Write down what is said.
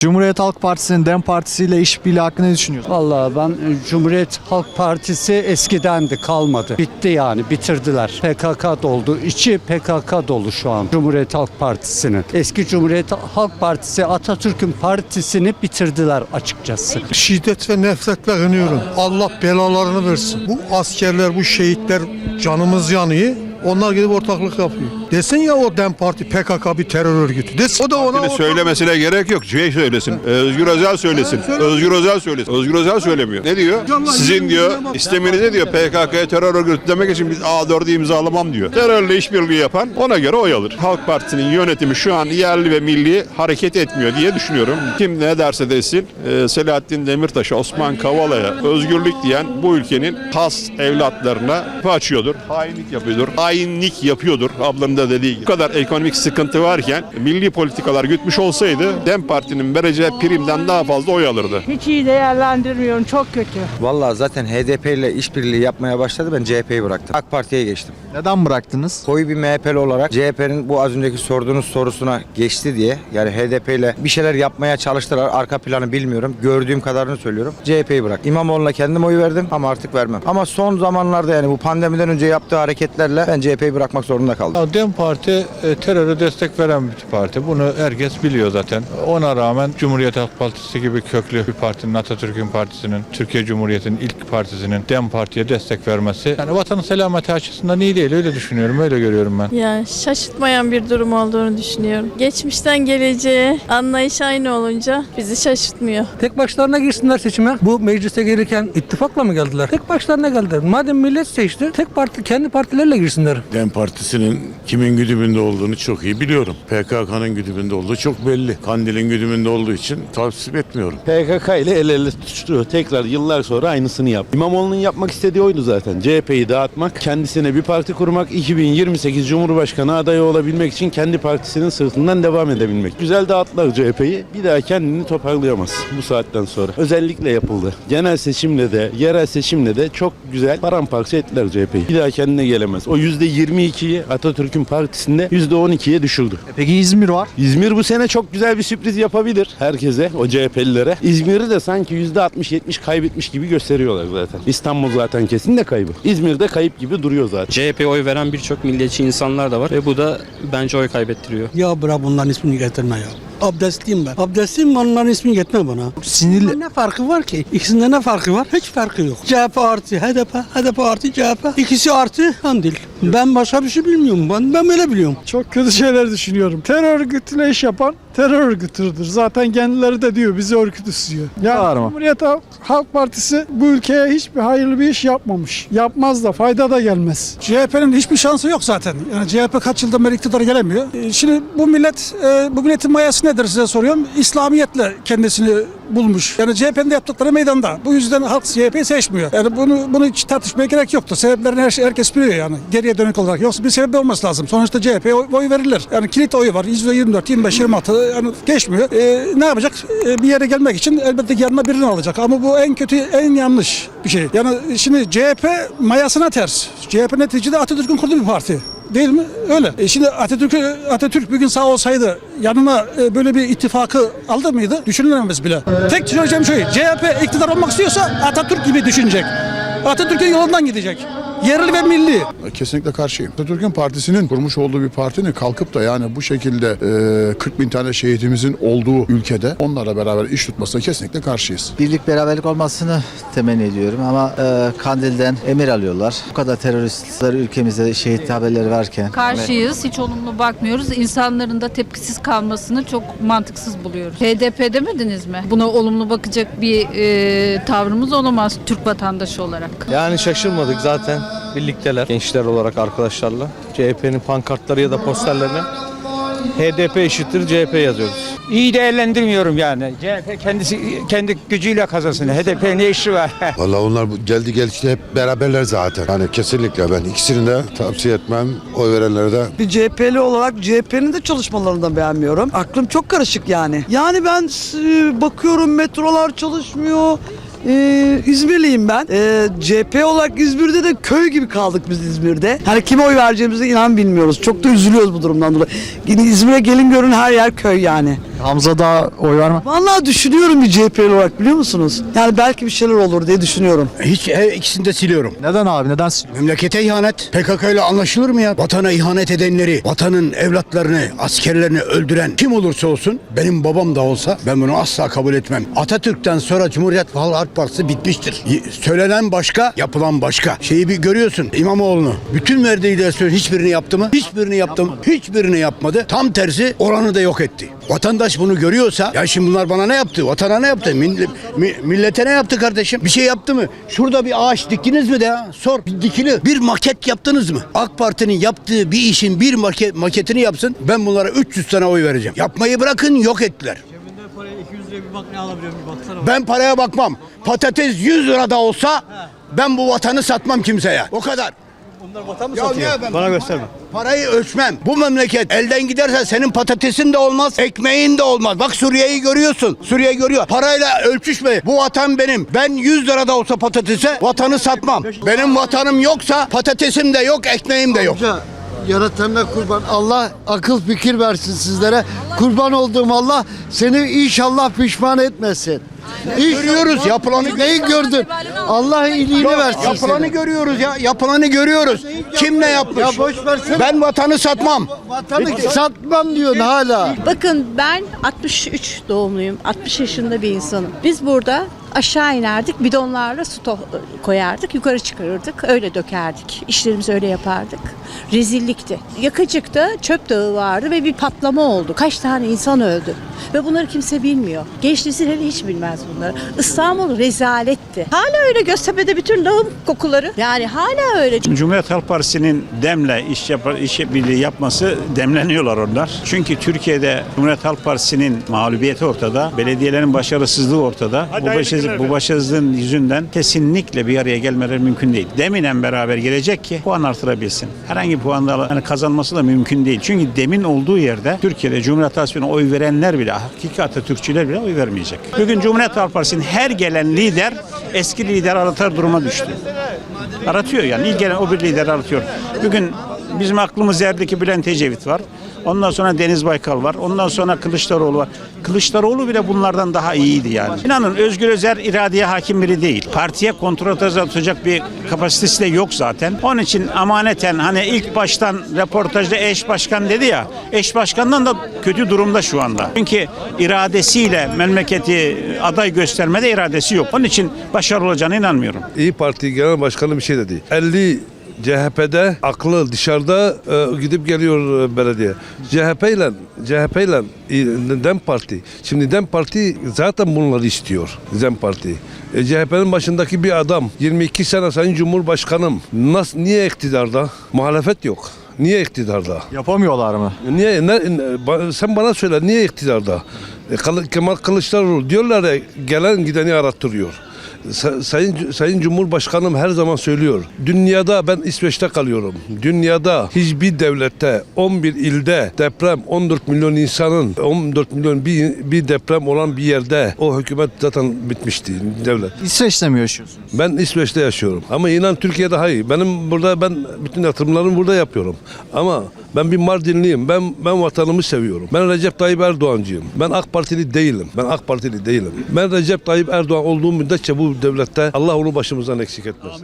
Cumhuriyet Halk Partisi'nin DEM Partisi ile işbirliği hakkında ne düşünüyorsunuz? Vallahi ben e, Cumhuriyet Halk Partisi eskidendi kalmadı. Bitti yani bitirdiler. PKK doldu. İçi PKK dolu şu an Cumhuriyet Halk Partisi'nin. Eski Cumhuriyet Halk Partisi Atatürk'ün partisini bitirdiler açıkçası. Şiddet ve nefretle yanıyorum. Allah belalarını versin. Bu askerler, bu şehitler canımız yanıyor. Onlar gidip ortaklık yapıyor. Desin ya o DEM Parti PKK bir terör örgütü. Desin. O da ona ortak- söylemesine gerek yok. Şey söylesin. Ee, Özgür Özel söylesin. Söyle. Özgür Özel söylesin. Özgür Özel söylemiyor. Ne diyor? Sizin diyor istemenize diyor PKK'ya terör örgütü demek için biz A4'ü imzalamam diyor. Terörle işbirliği yapan ona göre oy alır. Halk Partisi'nin yönetimi şu an yerli ve milli hareket etmiyor diye düşünüyorum. Kim ne derse desin e, Selahattin Demirtaş'a, Osman Kavala'ya özgürlük diyen bu ülkenin has evlatlarına açıyordur. Hainlik yapıyordur. Hainlik yapıyordur ablanın da dediği gibi. Bu kadar ekonomik sıkıntı varken milli politikalar gütmüş olsaydı DEM Parti'nin vereceği primden daha fazla oy alırdı. Hiç iyi değerlendirmiyorum. Çok kötü. Vallahi zaten HDP ile işbirliği yapmaya başladı ben CHP'yi bıraktım. AK Parti'ye geçtim. Neden bıraktınız? Koyu bir MHP'li olarak CHP'nin bu az önceki sorduğunuz sorusuna geçti diye yani HDP ile bir şeyler yapmaya çalıştılar. Arka planı bilmiyorum. Gördüğüm kadarını söylüyorum. CHP'yi bırak. İmamoğlu'na kendim oy verdim ama artık vermem. Ama son zamanlarda yani bu pandemiden önce yaptığı hareketlerle ben CHP'yi bırakmak zorunda kaldım. Ya DEM Parti e, teröre destek veren bir parti. Bunu herkes biliyor zaten. Ona rağmen Cumhuriyet Halk Partisi gibi köklü bir partinin, Atatürk'ün partisinin, Türkiye Cumhuriyeti'nin ilk partisinin DEM Parti'ye destek vermesi yani vatanın selameti açısından iyi değil. Öyle düşünüyorum, öyle görüyorum ben. Yani şaşırtmayan bir durum olduğunu düşünüyorum. Geçmişten geleceğe anlayış aynı olunca bizi şaşırtmıyor. Tek başlarına girsinler seçime. Bu meclise gelirken ittifakla mı geldiler? Tek başlarına geldiler. Madem millet seçti, tek parti kendi partilerle girsinler. DEM Partisi'nin kimin güdümünde olduğunu çok iyi biliyorum. PKK'nın güdümünde olduğu çok belli. Kandil'in güdümünde olduğu için tavsiye etmiyorum. PKK ile el ele tutuşturuyor. Tekrar yıllar sonra aynısını yap. İmamoğlu'nun yapmak istediği oydu zaten. CHP'yi dağıtmak, kendisine bir parti kurmak, 2028 Cumhurbaşkanı adayı olabilmek için kendi partisinin sırtından devam edebilmek. Güzel dağıttılar CHP'yi. Bir daha kendini toparlayamaz bu saatten sonra. Özellikle yapıldı. Genel seçimle de, yerel seçimle de çok güzel paramparça ettiler CHP'yi. Bir daha kendine gelemez. O %22'yi Atatürk'ün partisinde %12'ye düşürdü. E Peki İzmir var. İzmir bu sene çok güzel bir sürpriz yapabilir herkese, o CHP'lilere. İzmir'i de sanki %60-70 kaybetmiş gibi gösteriyorlar zaten. İstanbul zaten kesin de kaybı. İzmir'de kayıp gibi duruyor zaten. CHP'ye oy veren birçok milliyetçi insanlar da var ve bu da bence oy kaybettiriyor. Ya bırak bunların ismini getirme ya. Abdestliyim ben. Abdestliyim onların ismini getirme bana. Sinirli. Ne farkı var ki? İkisinde ne farkı var? Hiç farkı yok. CHP artı HDP, HDP artı CHP. İkisi artı Kandil. Ben başka bir şey bilmiyorum. Ben, ben böyle biliyorum. Çok kötü şeyler düşünüyorum. Terör örgütüyle iş yapan terör örgütüdür. Zaten kendileri de diyor bizi örgüt istiyor. Yani Var mı? Cumhuriyet Halk Partisi bu ülkeye hiçbir hayırlı bir iş yapmamış. Yapmaz da fayda da gelmez. CHP'nin hiçbir şansı yok zaten. Yani CHP kaç yıldan beri iktidara gelemiyor. Ee, Şimdi bu millet, e, bu milletin mayası nedir size soruyorum. İslamiyetle kendisini bulmuş. Yani CHP'nin yaptıkları meydanda. Bu yüzden halk CHP'yi seçmiyor. Yani bunu bunu hiç tartışmaya gerek yoktu. Sebeplerini her şey, herkes biliyor yani. Geriye dönük olarak. Yoksa bir sebebi olması lazım. Sonuçta CHP'ye oy, verilir. Yani kilit oyu var. %24, 25, 26 yani geçmiyor. Ee, ne yapacak? Ee, bir yere gelmek için elbette yanına birini alacak. Ama bu en kötü, en yanlış bir şey. Yani şimdi CHP mayasına ters. CHP neticede Atatürk'ün kurduğu bir parti. Değil mi? Öyle. E şimdi Atatürk Atatürk bugün sağ olsaydı yanına e, böyle bir ittifakı aldı mıydı? Düşünülemez bile. Tek söyleyeceğim şey, CHP iktidar olmak istiyorsa Atatürk gibi düşünecek. Atatürk'ün yolundan gidecek. Yerli ve milli. Kesinlikle karşıyım. Atatürk'ün partisinin kurmuş olduğu bir partinin kalkıp da yani bu şekilde e, 40 bin tane şehitimizin olduğu ülkede onlarla beraber iş tutmasına kesinlikle karşıyız. Birlik beraberlik olmasını temenni ediyorum ama e, Kandil'den emir alıyorlar. Bu kadar teröristler ülkemizde şehit haberleri varken. Karşıyız. Hiç olumlu bakmıyoruz. İnsanların da tepkisiz kalmasını çok mantıksız buluyoruz. HDP demediniz mi? Buna olumlu bakacak bir e, tavrımız olamaz Türk vatandaşı olarak. Yani şaşırmadık zaten birlikteler gençler olarak arkadaşlarla. CHP'nin pankartları ya da posterlerine HDP eşittir CHP yazıyoruz. İyi değerlendirmiyorum yani. CHP kendisi kendi gücüyle kazansın. HDP ne işi var? Valla onlar bu- geldi gelişte hep beraberler zaten. Yani kesinlikle ben ikisini de tavsiye etmem. Oy verenlere de Bir CHP'li olarak CHP'nin de çalışmalarını da beğenmiyorum. Aklım çok karışık yani. Yani ben e, bakıyorum metrolar çalışmıyor. Ee, İzmirliyim ben. Ee, CHP olarak İzmir'de de köy gibi kaldık biz İzmir'de. Hani kime oy vereceğimizi inan bilmiyoruz. Çok da üzülüyoruz bu durumdan dolayı. Yine İzmir'e gelin görün her yer köy yani. Hamza da oy verme. Vallahi düşünüyorum bir CHP'li olarak biliyor musunuz? Yani belki bir şeyler olur diye düşünüyorum. Hiç her ikisini de siliyorum. Neden abi? Neden? Memlekete ihanet. PKK ile anlaşılır mı ya? Vatana ihanet edenleri, vatanın evlatlarını, askerlerini öldüren kim olursa olsun, benim babam da olsa ben bunu asla kabul etmem. Atatürk'ten sonra Cumhuriyet Halk Partisi bitmiştir. Y- Söylenen başka, yapılan başka. Şeyi bir görüyorsun İmamoğlu'nu. Bütün verdiği derslerin hiçbirini yaptı mı? Hiçbirini yaptı mı? Hiçbirini yapmadı. Tam tersi oranı da yok etti. Vatandaş bunu görüyorsa ya şimdi bunlar bana ne yaptı? Vatana ne yaptı? Mill- mi- millete ne yaptı kardeşim? Bir şey yaptı mı? Şurada bir ağaç diktiniz mi de ya? Sor. Bir dikili. Bir maket yaptınız mı? AK Parti'nin yaptığı bir işin bir maket, maketini yapsın. Ben bunlara 300 tane oy vereceğim. Yapmayı bırakın yok ettiler. Ben paraya bakmam. Patates 100 lira da olsa ben bu vatanı satmam kimseye. O kadar. Onlar vatan mı satıyor? Bana gösterme. Parayı ölçmem. Bu memleket elden giderse senin patatesin de olmaz, ekmeğin de olmaz. Bak Suriye'yi görüyorsun. Suriye görüyor. Parayla ölçüşme. Bu vatan benim. Ben 100 lira da olsa patatese vatanı satmam. Benim vatanım yoksa patatesim de yok, ekmeğim de yok. Yaratanına kurban. Allah akıl fikir versin sizlere. Kurban olduğum Allah seni inşallah pişman etmesin. Görüyoruz, yapılanı Neyi gördün? Allah iyiliğini versin Yapılanı seni. görüyoruz ya. Yapılanı görüyoruz. Kim ne yapmış? Ya boş versene. Ben vatanı satmam. Vatanı satmam diyorsun hala. Bakın ben 63 doğumluyum. 60 yaşında bir insanım. Biz burada aşağı inerdik. Bidonlarla su koyardık. Yukarı çıkarırdık. Öyle dökerdik. İşlerimizi öyle yapardık. Rezillikti. Yakacıkta çöp dağı vardı ve bir patlama oldu. Kaç tane insan öldü. Ve bunları kimse bilmiyor. Genç nesil hele hiç bilmez bunları. İstanbul rezaletti. Hala öyle Göztepe'de bütün lağım kokuları. Yani hala öyle. Cumhuriyet Halk Partisi'nin demle iş, yapar, iş birliği yapması demleniyorlar onlar. Çünkü Türkiye'de Cumhuriyet Halk Partisi'nin mağlubiyeti ortada, belediyelerin başarısızlığı ortada. bu, başarısız, bu başarısızlığın yüzünden kesinlikle bir araya gelmeleri mümkün değil. Deminen beraber gelecek ki puan artırabilsin. Herhangi bir puan da yani kazanması da mümkün değil. Çünkü demin olduğu yerde Türkiye'de Cumhuriyet Halk oy verenler bile, hakiki Atatürkçüler bile oy vermeyecek. Bugün Cumhuriyet Halk Partisi'nin her gelen lider eski lider aratır duruma düştü. Aratıyor yani. İlk gelen o bir lider aratıyor. Bugün bizim aklımız yerdeki Bülent Ecevit var. Ondan sonra Deniz Baykal var. Ondan sonra Kılıçdaroğlu var. Kılıçdaroğlu bile bunlardan daha iyiydi yani. İnanın Özgür Özer iradeye hakim biri değil. Partiye kontrol tutacak bir kapasitesi de yok zaten. Onun için amaneten hani ilk baştan röportajda eş başkan dedi ya. Eş başkandan da kötü durumda şu anda. Çünkü iradesiyle memleketi aday göstermede iradesi yok. Onun için başarılı olacağına inanmıyorum. İyi Parti Genel Başkanı bir şey dedi. 50 CHP'de aklı dışarıda e, gidip geliyor e, belediye. CHP ile CHP ile e, Dem Parti. Şimdi Dem Parti zaten bunları istiyor. Dem Parti. E, CHP'nin başındaki bir adam 22 sene Sayın Cumhurbaşkanım nasıl niye iktidarda? Muhalefet yok. Niye iktidarda? Yapamıyorlar mı? Niye ne, ne- sen bana söyle niye iktidarda? E, Kemal Kılıçdaroğlu diyorlar ya gelen gideni arattırıyor. Sa- Sayın Sayın Cumhurbaşkanım her zaman söylüyor. Dünyada ben İsveç'te kalıyorum. Dünyada hiçbir devlette 11 ilde deprem 14 milyon insanın 14 milyon bir, bir deprem olan bir yerde o hükümet zaten bitmişti devlet. İsveç'te mi yaşıyorsunuz? Ben İsveç'te yaşıyorum. Ama inan Türkiye'de hayır. Benim burada ben bütün yatırımlarımı burada yapıyorum. Ama ben bir Mardinliyim. Ben ben vatanımı seviyorum. Ben Recep Tayyip Erdoğancıyım. Ben AK Partili değilim. Ben AK Partili değilim. Ben Recep Tayyip Erdoğan olduğum müddetçe bu devlette Allah onu başımızdan eksik etmez.